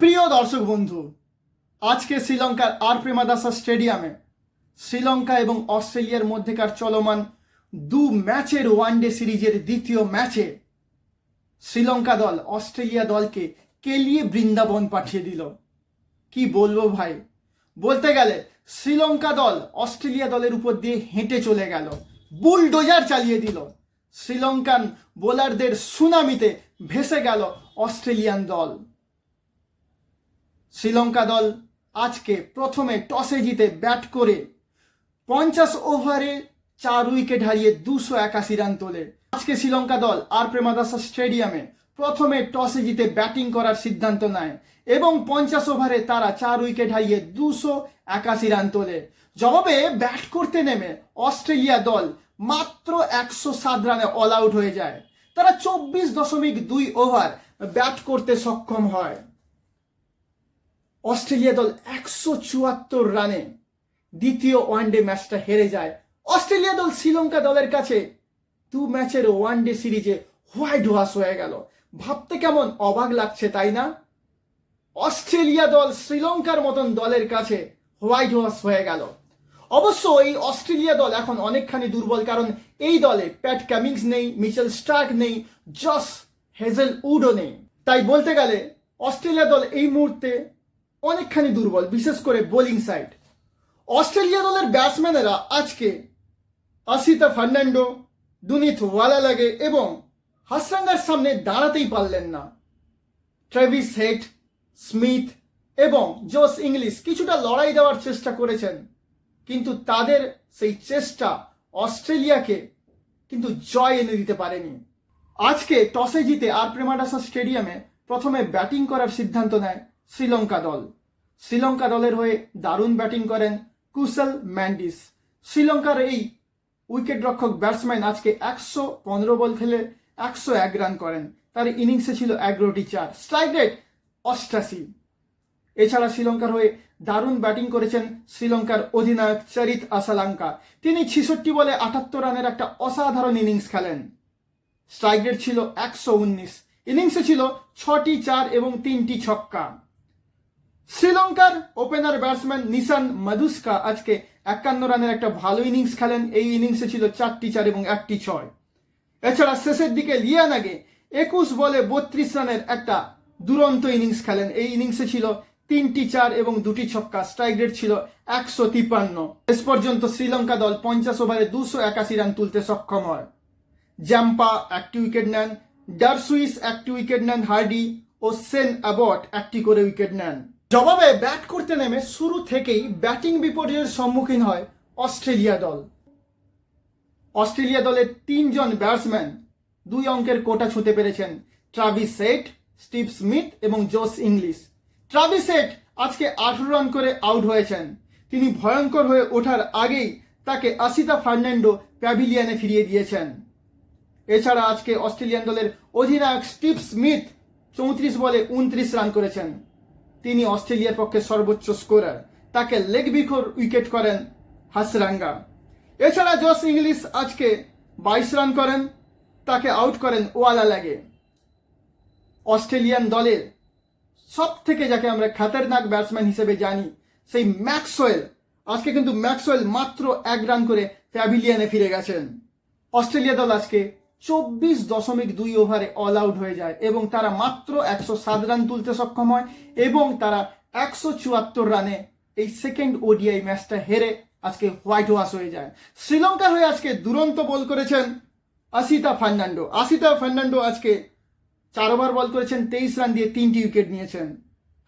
প্রিয় দর্শক বন্ধু, আজকে শ্রীলঙ্কার আর প্রেমাদাসা স্টেডিয়ামে শ্রীলঙ্কা এবং অস্ট্রেলিয়ার মধ্যেকার চলমান দু ম্যাচের ওয়ানডে সিরিজের দ্বিতীয় ম্যাচে শ্রীলঙ্কা দল অস্ট্রেলিয়া দলকে কেলিয়ে বৃন্দাবন পাঠিয়ে দিল? কি বলব ভাই? বলতে গেলে শ্রীলঙ্কা দল অস্ট্রেলিয়া দলের উপর দিয়ে হেঁটে চলে গেল, বুলডোজার চালিয়ে দিল। শ্রীলঙ্কান বোলারদের সুনামিতে ভেসে গেল অস্ট্রেলিয়ান দল। শ্রীলঙ্কা দল আজকে প্রথমে টসে জিতে ব্যাট করে পঞ্চাশ ওভারে চার উইকেট হারিয়ে দুশো একাশি রান তোলে। আজকে শ্রীলঙ্কা দল আর প্রেমাদাসা স্টেডিয়ামে প্রথমে টসে জিতে ব্যাটিং করার সিদ্ধান্ত নেয় এবং পঞ্চাশ ওভারে তারা চার উইকেট হারিয়ে দুশো একাশি রান তোলে। জবাবে ব্যাট করতে নেমে অস্ট্রেলিয়া দল মাত্র একশো সাত রানে অল আউট হয়ে যায়। তারা চব্বিশ দশমিক দুই ওভার ব্যাট করতে সক্ষম হয়। অস্ট্রেলিয়া দল একশো চুয়াত্তর রানে দ্বিতীয় ওয়ানডে ম্যাচটা হেরে যায়। অস্ট্রেলিয়া দল শ্রীলঙ্কা দলের কাছে দু ম্যাচের ওয়ানডে সিরিজে হোয়াইট ওয়াশ হয়ে গেল। ভাবতে কেমন অবাক লাগছে, তাই না? অস্ট্রেলিয়া দল শ্রীলঙ্কার মতন দলের কাছে হোয়াইট ওয়াশ হয়ে গেল। অবশ্য এই অস্ট্রেলিয়া দল এখন অনেকখানি দুর্বল, কারণ এই দলে প্যাট ক্যামিংস নেই, মিচেল স্টার্ক নেই, জস হেজেল উডও নেই। তাই বলতে গেলে অস্ট্রেলিয়া দল এই মুহূর্তে অনেকখানি দুর্বল, বিশেষ করে বোলিং সাইড অস্ট্রেলিয়া দলের ব্যাটসম্যানেরা আজকে আসিতা ফার্নান্ডো, দুনিত ওয়ালালাগে এবং হাসরাঙ্গার সামনে দাঁড়াতেই পারলেন না। ট্রেভিস হেট স্মিথ এবং জোস ইংলিশ কিছুটা লড়াই দেওয়ার চেষ্টা করেছেন, কিন্তু তাদের সেই চেষ্টা অস্ট্রেলিয়াকে কিন্তু জয় এনে দিতে পারেনি। আজকে টসে জিতে আর প্রেমাডাসা স্টেডিয়ামে প্রথমে ব্যাটিং করার সিদ্ধান্ত নেয় শ্রীলঙ্কা দল। শ্রীলঙ্কা দলের হয়ে দারুণ ব্যাটিং করেন কুশল ম্যান্ডিস। শ্রীলঙ্কার এই উইকেট রক্ষক ব্যাটসম্যান আজকে একশো পনেরো বল খেলে একশো এক রান করেন। তার ইনিংসে ছিল এগারোটি চার। স্ট্রাইক রেট অষ্টাশি। এছাড়া শ্রীলঙ্কার হয়ে দারুণ ব্যাটিং করেছেন শ্রীলঙ্কার অধিনায়ক চরিত আসালাঙ্কা তিনি ছিষট্টি বলে আটাত্তর রানের একটা অসাধারণ ইনিংস খেলেন। স্ট্রাইক রেট ছিল একশো উনিশ। ইনিংসে ছিল ছটি চার এবং তিনটি ছক্কা। শ্রীলঙ্কার ওপেনার ব্যাটসম্যান নিশান মাদুস্কা আজকে একান্ন রানের একটা ভালো ইনিংস খেলেন। এই ইনিংসে ছিল চারটি চার এবং একটি ছয়। এছাড়া শেষের দিকে লিয়ানাগে একুশ বলে বত্রিশ রানের একটা দুরন্ত ইনিংস খেলেন। এই ইনিংসে ছিল তিনটি চার এবং দুটি ছক্কা। স্ট্রাইক রেট ছিল একশো তিপ্পান্ন শেষ পর্যন্ত শ্রীলঙ্কা দল পঞ্চাশ ওভারে দুশো একাশি রান তুলতে সক্ষম হয়। জাম্পা একটি উইকেট নেন, ডারসুইস একটি উইকেট নেন, হার্ডি ও সেন অ্যাবট একটি করে উইকেট নেন। জবাবে ব্যাট করতে নেমে শুরু থেকেই ব্যাটিং বিপর্যয়ের সম্মুখীন হয় অস্ট্রেলিয়া দল। অস্ট্রেলিয়া দলের তিনজন ব্যাটসম্যান দুই অঙ্কের কোটা ছুঁতে পেরেছেন ট্রাভিস সেট, স্টিভ স্মিথ এবং জোস ইংলিশ। ট্রাভিস সেট আজকে আঠারো রান করে আউট হয়েছেন। তিনি ভয়ঙ্কর হয়ে ওঠার আগেই তাকে আসিতা ফার্নান্ডো প্যাভিলিয়ানে ফিরিয়ে দিয়েছেন। এছাড়া আজকে অস্ট্রেলিয়ান দলের অধিনায়ক স্টিভ স্মিথ চৌত্রিশ বলে উনত্রিশ রান করেছেন। তিনি অস্ট্রেলিয়ার পক্ষে সর্বোচ্চ স্কোরার। তাকে লেগ বিখোর উইকেট করেন হাসরাঙ্গা। এছাড়া জস ইংলিশ আজকে বাইশ রান করেন, তাকে আউট করেন ওয়ালা লাগে। অস্ট্রেলিয়ান দলের সব থেকে যাকে আমরা খাতারনাক ব্যাটসম্যান হিসেবে জানি, সেই ম্যাক্সওয়েল। আজকে কিন্তু ম্যাক্সওয়েল মাত্র এক রান করে প্যাভিলিয়ানে ফিরে গেছেন। অস্ট্রেলিয়া দল আজকে চব্বিশ দশমিক দুই ওভারে অল আউট হয়ে যায় এবং তারা মাত্র একশো সাত রান তুলতে সক্ষম হয় এবং তারা একশো চুয়াত্তর রানে এই সেকেন্ড ওডিআই ম্যাচটা হেরে আজকে হোয়াইট ওয়াশ হয়ে যায়। শ্রীলঙ্কার হয়ে আজকে দুরন্ত বল করেছেন আসিতা ফার্নান্ডো। আসিতা ফার্নান্ডো আজকে চার ওভার বল করেছেন, তেইশ রান দিয়ে তিনটি উইকেট নিয়েছেন।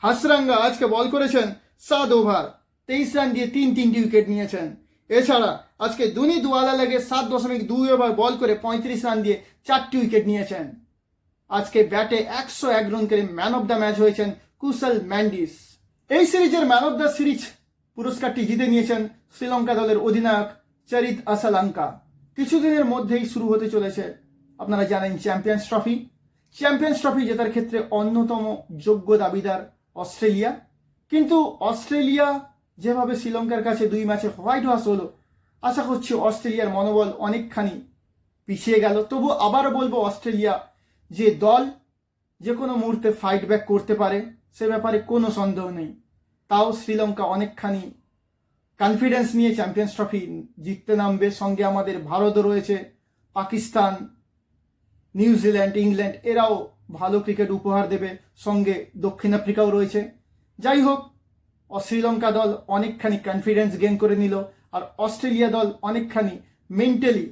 হাসরাঙ্গা আজকে বল করেছেন সাত ওভার তেইশ রান দিয়ে তিন, তিনটি উইকেট নিয়েছেন। এছাড়া আজকে দুনি দুয়ালা লেগে সাত দশমিক দুই ওভার বল করে পঁয়ত্রিশ রান দিয়ে চারটি উইকেট নিয়েছেন। আজকে ব্যাটে একশো এক রান করে ম্যান অফ দ্য ম্যাচ হয়েছেন কুশল ম্যান্ডিস। এই সিরিজের ম্যান অফ দ্য সিরিজ পুরস্কারটি জিতে নিয়েছেন শ্রীলঙ্কা দলের অধিনায়ক চরিত আসালাঙ্কা কিছুদিনের মধ্যেই শুরু হতে চলেছে, আপনারা জানেন চ্যাম্পিয়ন্স ট্রফি। চ্যাম্পিয়ন্স ট্রফি জেতার ক্ষেত্রে অন্যতম যোগ্য দাবিদার অস্ট্রেলিয়া। কিন্তু অস্ট্রেলিয়া যেভাবে শ্রীলঙ্কার কাছে দুই ম্যাচে হোয়াইট ওয়াশ হলো, আশা করছি অস্ট্রেলিয়ার মনোবল অনেকখানি পিছিয়ে গেল। তবু আবারও বলব অস্ট্রেলিয়া যে দল যে কোনো মুহূর্তে ফাইট ব্যাক করতে পারে, সে ব্যাপারে কোনো সন্দেহ নেই। তাও শ্রীলঙ্কা অনেকখানি কনফিডেন্স নিয়ে চ্যাম্পিয়ন্স ট্রফি জিততে নামবে। সঙ্গে আমাদের ভারতও রয়েছে, পাকিস্তান নিউজিল্যান্ড ইংল্যান্ড এরাও ভালো ক্রিকেট উপহার দেবে। সঙ্গে দক্ষিণ আফ্রিকাও রয়েছে। যাই হোক শ্রীলঙ্কা দল অনেকখানি কনফিডেন্স গেইন করে নিল আর অস্ট্রেলিয়া দল অনেকখানি মেন্টালি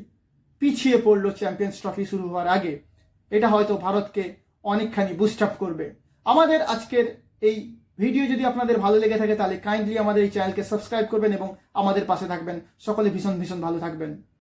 পিছিয়ে পড়ল চ্যাম্পিয়ন্স ট্রফি শুরু হওয়ার আগে। এটা হয়তো ভারতকে অনেকখানি বুস্ট আপ করবে। আমাদের আজকের এই ভিডিও যদি আপনাদের ভালো লেগে থাকে, তাহলে কাইন্ডলি আমাদের এই চ্যানেলকে সাবস্ক্রাইব করবেন এবং আমাদের পাশে থাকবেন। সকলে ভীষণ ভীষণ ভালো থাকবেন।